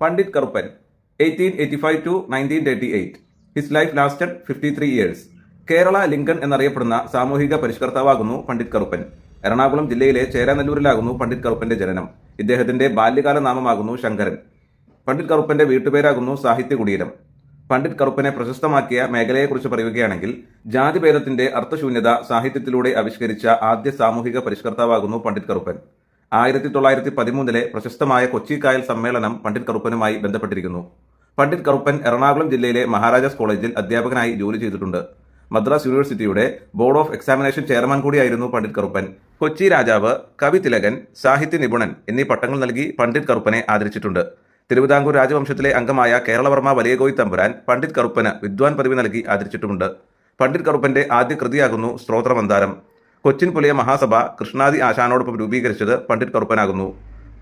Pandit Karuppan eighteen eighty five to nineteen thirty eight his life lasted fifty three years Kerala Lincoln എന്നറിയപ്പെടുന്ന സാമൂഹിക പരിഷ്കർത്താവാകുന്നു പണ്ഡിറ്റ് കറുപ്പൻ. എറണാകുളം ജില്ലയിലെ ചേരാനെല്ലൂരിലാകുന്നു പണ്ഡിറ്റ് കറുപ്പന്റെ ജനനം. ഇദ്ദേഹത്തിന്റെ ബാല്യകാല നാമമാകുന്നു ശങ്കരൻ. പണ്ഡിറ്റ് കറുപ്പന്റെ വീട്ടുപേരാകുന്നു സാഹിത്യ കുടീരം. പണ്ഡിറ്റ് കറുപ്പനെ പ്രശസ്തമാക്കിയ മേഖലയെക്കുറിച്ച് പറയുകയാണെങ്കിൽ ജാതിഭേദത്തിന്റെ അർത്ഥശൂന്യത സാഹിത്യത്തിലൂടെ ആവിഷ്കരിച്ച ആദ്യ സാമൂഹിക പരിഷ്കർത്താവാകുന്നു പണ്ഡിറ്റ് കറുപ്പൻ. ആയിരത്തി തൊള്ളായിരത്തി പതിമൂന്നിലെ പ്രശസ്തമായ കൊച്ചി കായൽ സമ്മേളനം പണ്ഡിറ്റ് കറുപ്പനുമായി ബന്ധപ്പെട്ടിരിക്കുന്നു. പണ്ഡിറ്റ് കറുപ്പൻ എറണാകുളം ജില്ലയിലെ മഹാരാജാസ് കോളേജിൽ അധ്യാപകനായി ജോലി ചെയ്തിട്ടുണ്ട്. മദ്രാസ് യൂണിവേഴ്സിറ്റിയുടെ ബോർഡ് ഓഫ് എക്സാമിനേഷൻ ചെയർമാൻ കൂടിയായിരുന്നു പണ്ഡിറ്റ് കറുപ്പൻ. കൊച്ചി രാജാവ് കവി തിലകൻ സാഹിത്യ നിപുണൻ എന്നീ പട്ടങ്ങൾ നൽകി പണ്ഡിറ്റ് കറുപ്പനെ ആദരിച്ചിട്ടുണ്ട്. തിരുവിതാംകൂർ രാജവംശത്തിലെ അംഗമായ കേരളവർമ്മ വലിയകോയി തമ്പുരാൻ പണ്ഡിറ്റ് കറുപ്പന് വിദ്വാൻ പദവി നൽകി ആദരിച്ചിട്ടുമുണ്ട്. പണ്ഡിറ്റ് കറുപ്പന്റെ ആദ്യ കൃതിയാകുന്നു സ്ത്രോത്രമന്താരം കൊച്ചിൻ പുലിയ മഹാസഭ കൃഷ്ണാദി ആശാനോടൊപ്പം രൂപീകരിച്ചത് പണ്ഡിറ്റ് കറുപ്പനാകുന്നു.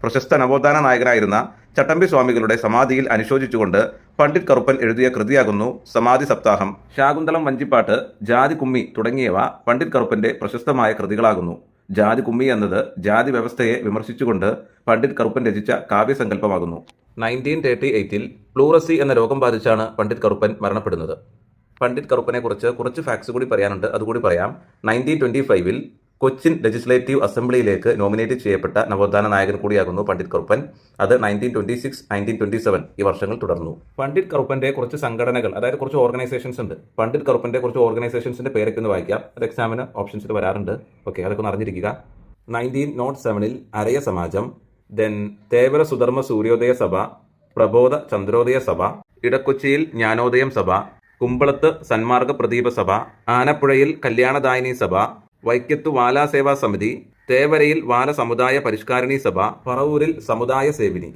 പ്രശസ്ത നവോത്ഥാന നായകനായിരുന്ന ചട്ടമ്പി സ്വാമികളുടെ സമാധിയിൽ അനുശോചിച്ചുകൊണ്ട് പണ്ഡിറ്റ് കറുപ്പൻ എഴുതിയ കൃതിയാകുന്നു സമാധി സപ്താഹം. ശാകുന്തളം വഞ്ചിപ്പാട്ട് ജാതി കുമ്മി തുടങ്ങിയവ പണ്ഡിറ്റ് കറുപ്പന്റെ പ്രശസ്തമായ കൃതികളാകുന്നു. ജാതി കുമ്മി എന്നത് ജാതി വ്യവസ്ഥയെ വിമർശിച്ചുകൊണ്ട് പണ്ഡിറ്റ് കറുപ്പൻ രചിച്ച കാവ്യസങ്കല്പമാകുന്നു. നയന്റീൻ തേർട്ടി എയ്റ്റിൽ പ്ലൂറസി എന്ന രോഗം ബാധിച്ചാണ് പണ്ഡിറ്റ് കറുപ്പൻ മരണപ്പെടുന്നത്. പണ്ഡിറ്റ് കറുപ്പനെ കുറിച്ച് കുറച്ച് ഫാക്ട്സ് കൂടി പറയാനുണ്ട്. അതുകൂടി പറയാം. നയന്റീൻ ട്വന്റി ഫൈവിൽ കൊച്ചിൻ ലെജിസ്ലേറ്റീവ് അസംബ്ലിയിലേക്ക് നോമിനേറ്റ് ചെയ്യപ്പെട്ട നവോത്ഥാന നായകൻ കൂടിയാകുന്നു പണ്ഡിറ്റ് കറുപ്പൻ. അത് nineteen twenty six nineteen twenty seven ഈ വർഷങ്ങൾ തുടർന്നു. പണ്ഡിറ്റ് കറുപ്പന്റെ കുറച്ച് സംഘടനകൾ അതായത് കുറച്ച് ഓർഗനൈസേഷൻസ് ഉണ്ട്. പണ്ഡിറ്റ് കറുപ്പന്റെ കുറച്ച് ഓർഗനൈസേഷൻസിന്റെ പേരൊക്കെ ഒന്ന് വായിക്കാം. അത് എക്സാമിന് ഓപ്ഷൻസിൽ വരാറുണ്ട്. ഓക്കെ അതൊക്കെ ഒന്ന് അറിഞ്ഞിരിക്കുക. നയന്റീൻ നോട്ട് സെവനിൽ അരയ സമാജം ദെൻ തേവര സുധർമ്മ സൂര്യോദയ സഭ പ്രബോധ ചന്ദ്രോദയ സഭ ഇടക്കൊച്ചിയിൽ ജ്ഞാനോദയം സഭ കുമ്പളത്ത് സന്മാർഗ പ്രദീപ സഭ ആനപ്പുഴയിൽ കല്യാണദായിനി സഭ വൈക്കത്തു വാലാസേവാ സമിതി തേവരയിൽ വാല സമുദായ പരിഷ്കാരിണി സഭ പറവൂരിൽ സമുദായ സേവിനി.